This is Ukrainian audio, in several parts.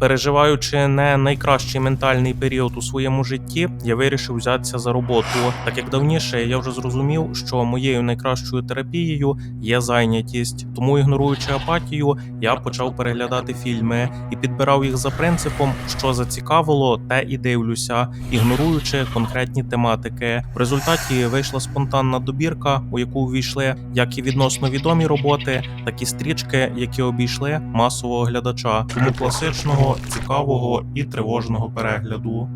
Переживаючи не найкращий ментальний період у своєму житті, я вирішив взятися за роботу. Так як давніше я вже зрозумів, що моєю найкращою терапією є зайнятість. Тому, ігноруючи апатію, я почав переглядати фільми і підбирав їх за принципом, що зацікавило, те і дивлюся, ігноруючи конкретні тематики. В результаті вийшла спонтанна добірка, у яку увійшли як і відносно відомі роботи, так і стрічки, які обійшли масового глядача, тому класичного, цікавого і тривожного перегляду.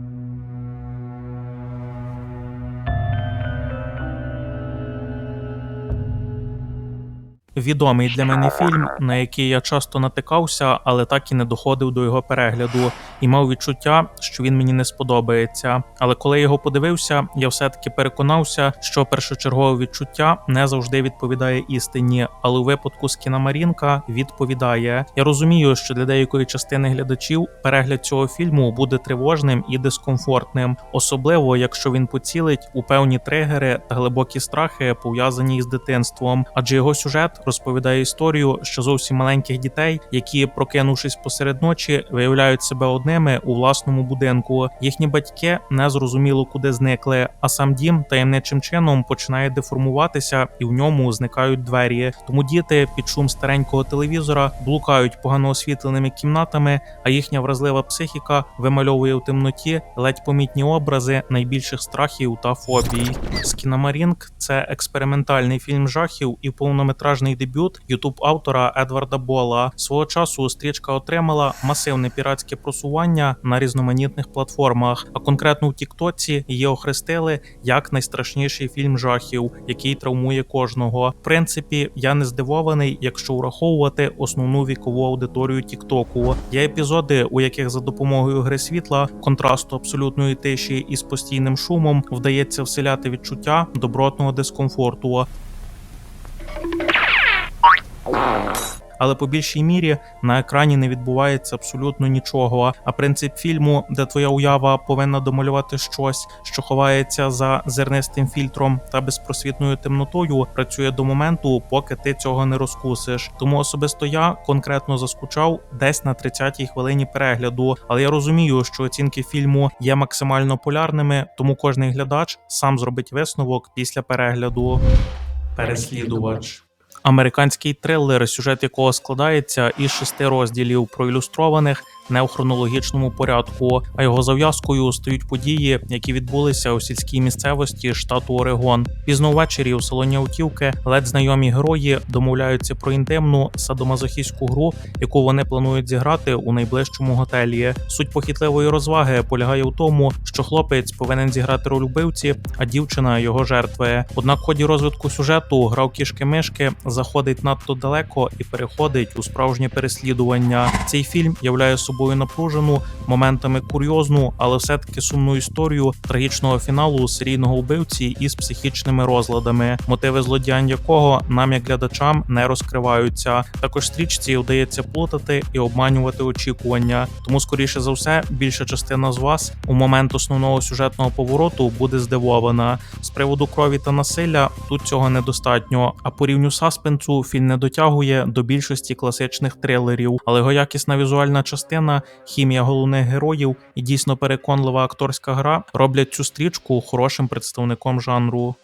Відомий для мене фільм, на який я часто натикався, але так і не доходив до його перегляду, і мав відчуття, що він мені не сподобається. Але коли його подивився, я все-таки переконався, що першочергове відчуття не завжди відповідає істині, але у випадку з кіномарінка відповідає. Я розумію, що для деякої частини глядачів перегляд цього фільму буде тривожним і дискомфортним, особливо якщо він поцілить у певні тригери та глибокі страхи, пов'язані із дитинством, адже його сюжет розповідає історію, що зовсім маленьких дітей, які, прокинувшись посеред ночі, виявляють себе одними у власному будинку. Їхні батьки не зрозуміло куди зникли, а сам дім таємничим чином починає деформуватися, і в ньому зникають двері. Тому діти під шум старенького телевізора блукають погано освітленими кімнатами, а їхня вразлива психіка вимальовує в темноті ледь помітні образи найбільших страхів та фобій. Скінамарінг це експериментальний фільм жахів і повнометражний дебют ютуб автора Едварда Бола. Свого часу стрічка отримала масивне піратське просування на різноманітних платформах. А конкретно в Тіктоці її охрестили як найстрашніший фільм жахів, який травмує кожного. В принципі, я не здивований, якщо враховувати основну вікову аудиторію Тіктоку. Є епізоди, у яких за допомогою гри світла, контрасту абсолютної тиші і з постійним шумом вдається вселяти відчуття добротного дискомфорту. Але по більшій мірі на екрані не відбувається абсолютно нічого. А принцип фільму, де твоя уява повинна домалювати щось, що ховається за зернистим фільтром та безпросвітною темнотою, працює до моменту, поки ти цього не розкусиш. Тому особисто я конкретно заскучав десь на 30-й хвилині перегляду. Але я розумію, що оцінки фільму є максимально полярними, тому кожний глядач сам зробить висновок після перегляду. Переслідувач. Американський трилер, сюжет якого складається із шести розділів, проілюстрованих не у хронологічному порядку, а його зав'язкою стають події, які відбулися у сільській місцевості штату Орегон. Пізно ввечері у салоні автівки ледь знайомі герої домовляються про інтимну садомазохістську гру, яку вони планують зіграти у найближчому готелі. Суть похитливої розваги полягає у тому, що хлопець повинен зіграти роль вбивці, а дівчина його жертви. Однак, в ході розвитку сюжету гра в кішки-мишки заходить надто далеко і переходить у справжнє переслідування. Цей фільм являє собою напружену, моментами курйозну, але все-таки сумну історію трагічного фіналу серійного вбивці із психічними розладами, мотиви злодіянь якого нам, як глядачам, не розкриваються. Також стрічці вдається плутати і обманювати очікування. Тому, скоріше за все, більша частина з вас у момент основного сюжетного повороту буде здивована. З приводу крові та насилля тут цього недостатньо. А по рівню саспенсу фільм не дотягує до більшості класичних трилерів, але його якісна візуальна частина, хімія головних героїв і дійсно переконлива акторська гра роблять цю стрічку хорошим представником жанру.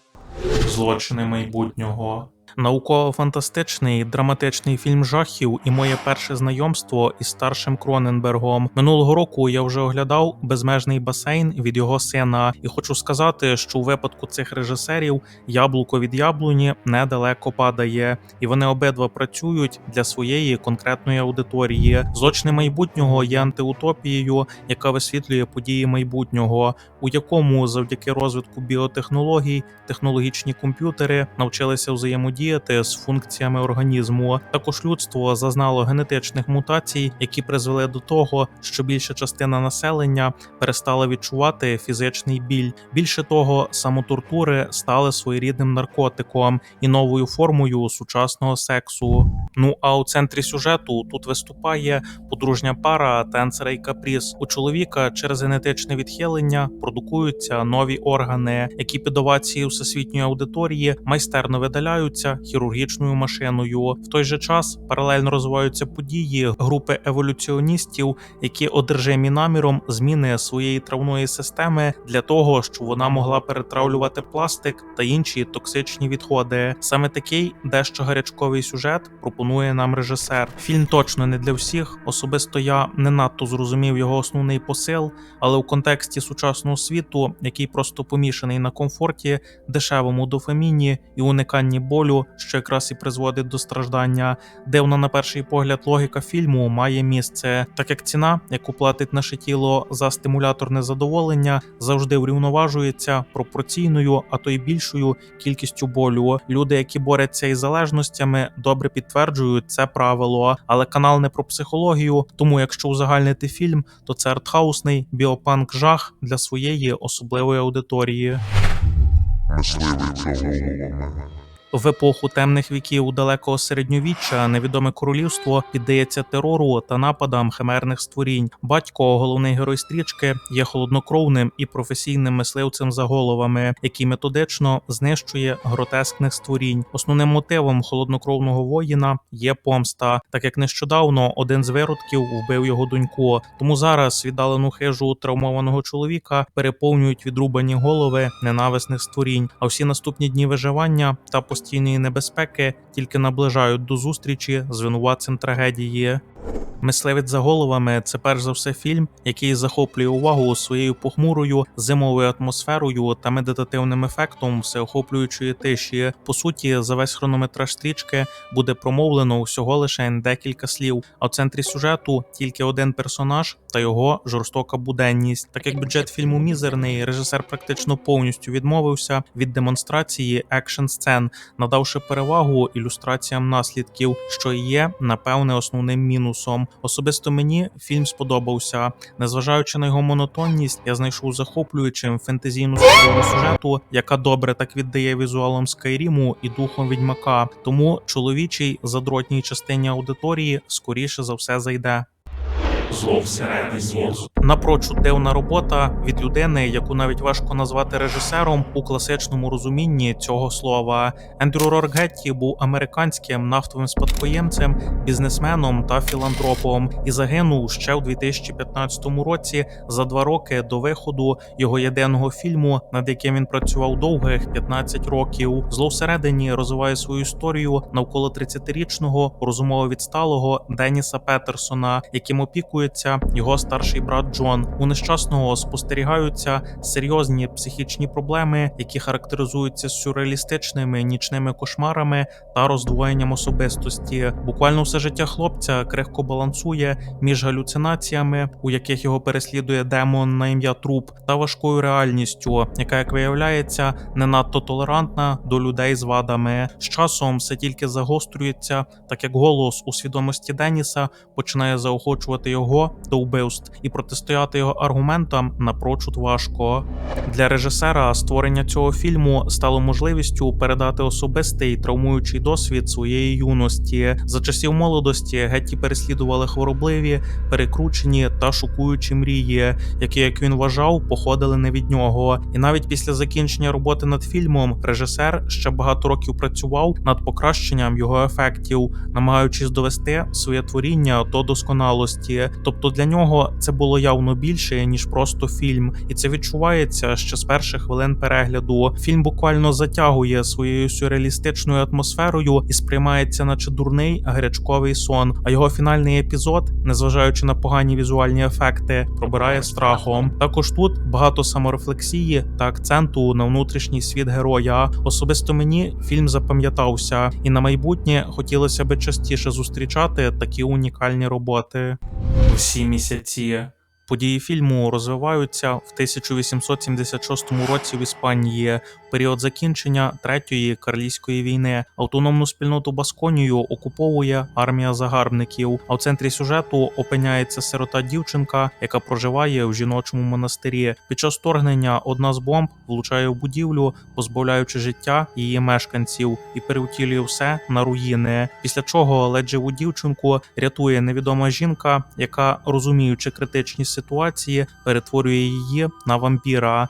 Злочини майбутнього. Науково-фантастичний драматичний фільм жахів і моє перше знайомство із старшим Кроненбергом. Минулого року я вже оглядав безмежний басейн від його сина, і хочу сказати, що у випадку цих режисерів яблуко від яблуні недалеко падає, і вони обидва працюють для своєї конкретної аудиторії. Злочини майбутнього є антиутопією, яка висвітлює події майбутнього, у якому завдяки розвитку біотехнологій технологічні комп'ютери навчилися взаємодіяти з функціями організму. Також людство зазнало генетичних мутацій, які призвели до того, що більша частина населення перестала відчувати фізичний біль. Більше того, самотортури стали своєрідним наркотиком і новою формою сучасного сексу. Ну а у центрі сюжету тут виступає подружня пара Тенсера і Капріс. У чоловіка через генетичне відхилення продукуються нові органи, які під овації всесвітньої аудиторії майстерно видаляються вважається хірургічною машиною. В той же час паралельно розвиваються події групи еволюціоністів, які одержимі наміром зміни своєї травної системи для того, щоб вона могла перетравлювати пластик та інші токсичні відходи. Саме такий дещо гарячковий сюжет пропонує нам режисер. Фільм точно не для всіх. Особисто я не надто зрозумів його основний посил, але у контексті сучасного світу, який просто помішаний на комфорті, дешевому дофаміні і униканні болю, що якраз і призводить до страждання, дивна на перший погляд логіка фільму має місце, так як ціна, яку платить наше тіло за стимуляторне задоволення, завжди врівноважується пропорційною, а то й більшою кількістю болю. Люди, які борються із залежностями, добре підтверджують це правило, але канал не про психологію. Тому, якщо узагальнити фільм, то це артхаусний біопанк жах для своєї особливої аудиторії. мисливий за головами. В епоху темних віків далекого середньовіччя невідоме королівство піддається терору та нападам химерних створінь. Батько, головний герой стрічки, є холоднокровним і професійним мисливцем за головами, який методично знищує гротескних створінь. Основним мотивом холоднокровного воїна є помста, так як нещодавно один з виродків вбив його доньку. Тому зараз віддалену хижу травмованого чоловіка переповнюють відрубані голови ненависних створінь. А всі наступні дні виживання та постійної небезпеки тільки наближають до зустрічі з винуватцем трагедії. Мисливець за головами це перш за все фільм, який захоплює увагу своєю похмурою зимовою атмосферою та медитативним ефектом всеохоплюючої тиші. По суті, за весь хронометраж стрічки буде промовлено всього лише декілька слів. А в центрі сюжету тільки один персонаж та його жорстока буденність. Так як бюджет фільму мізерний, режисер практично повністю відмовився від демонстрації екшн сцен, надавши перевагу ілюстраціям наслідків, що є напевне основним мінусом. Особисто мені фільм сподобався. Незважаючи на його монотонність, я знайшов захоплюючим фентезійну сюжету, яка добре так віддає візуалам Скайріму і духом відьмака. Тому чоловічій задротній частині аудиторії скоріше за все зайде. Зло всередині. Напрочуд дивна робота від людини, яку навіть важко назвати режисером у класичному розумінні цього слова. Ендрю Рорк Гетті був американським нафтовим спадкоємцем, бізнесменом та філантропом і загинув ще в 2015 році за два роки до виходу його єдиного фільму, над яким він працював довгих 15 років. Зло всередині розвиває свою історію навколо 30-річного розумово відсталого Деніса Петерсона, яким опікується його старший брат Джон. У нещасного спостерігаються серйозні психічні проблеми, які характеризуються сюрреалістичними нічними кошмарами та роздвоєнням особистості. Буквально все життя хлопця крихко балансує між галюцинаціями, у яких його переслідує демон на ім'я Труп, та важкою реальністю, яка, як виявляється, не надто толерантна до людей з вадами. З часом все тільки загострюється, так як голос у свідомості Деніса починає заохочувати його до вбивств і протистояти його аргументам напрочуд важко. Для режисера створення цього фільму стало можливістю передати особистий травмуючий досвід своєї юності. За часів молодості Гетті переслідували хворобливі, перекручені та шокуючі мрії, які, як він вважав, походили не від нього. І навіть після закінчення роботи над фільмом режисер ще багато років працював над покращенням його ефектів, намагаючись довести своє творіння до досконалості. Тобто для нього це було явно більше ніж просто фільм, і це відчувається ще з перших хвилин перегляду. Фільм буквально затягує своєю сюрреалістичною атмосферою і сприймається, наче дурний гарячковий сон. А його фінальний епізод, незважаючи на погані візуальні ефекти, пробирає страхом. Також тут багато саморефлексії та акценту на внутрішній світ героя. Особисто мені фільм запам'ятався, і на майбутнє хотілося би частіше зустрічати такі унікальні роботи. Всі місяці. Події фільму розвиваються в 1876 році в Іспанії, період закінчення третьої карлійської війни. Автономну спільноту Басконію окуповує армія загарбників. А в центрі сюжету опиняється сирота дівчинка, яка проживає в жіночому монастирі. Під час вторгнення одна з бомб влучає в будівлю, позбавляючи життя її мешканців, і перевтілює все на руїни. Після чого ледь живу дівчинку рятує невідома жінка, яка розуміючи критичність ситуації, перетворює її на вампіра.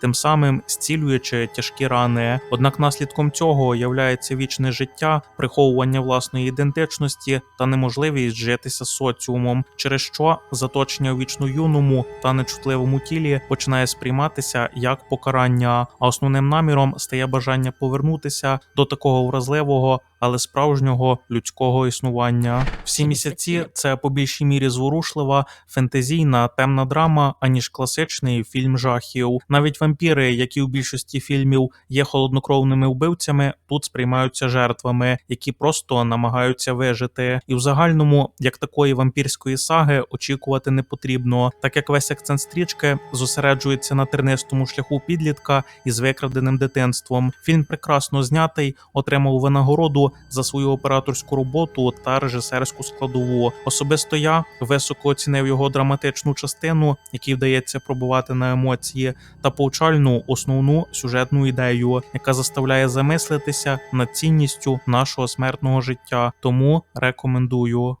Тим самим зцілюючи тяжкі рани. Однак наслідком цього являється вічне життя, приховування власної ідентичності та неможливість житися соціумом, через що заточення у вічно юному та нечутливому тілі починає сприйматися як покарання, а основним наміром стає бажання повернутися до такого вразливого, але справжнього людського існування. Всі місяці це по більшій мірі зворушлива, фентезійна темна драма, аніж класичний фільм жахів. Навіть вампіри, які у більшості фільмів є холоднокровними вбивцями, тут сприймаються жертвами, які просто намагаються вижити. І в загальному, як такої вампірської саги, очікувати не потрібно, так як весь акцент стрічки зосереджується на тернистому шляху підлітка із викраденим дитинством. Фільм прекрасно знятий, отримав винагороду за свою операторську роботу та режисерську складову. Особисто я високо оцінив його драматичну частину, якій вдається пробувати на емоції, та повчальну основну сюжетну ідею, яка заставляє замислитися над цінністю нашого смертного життя. Тому рекомендую.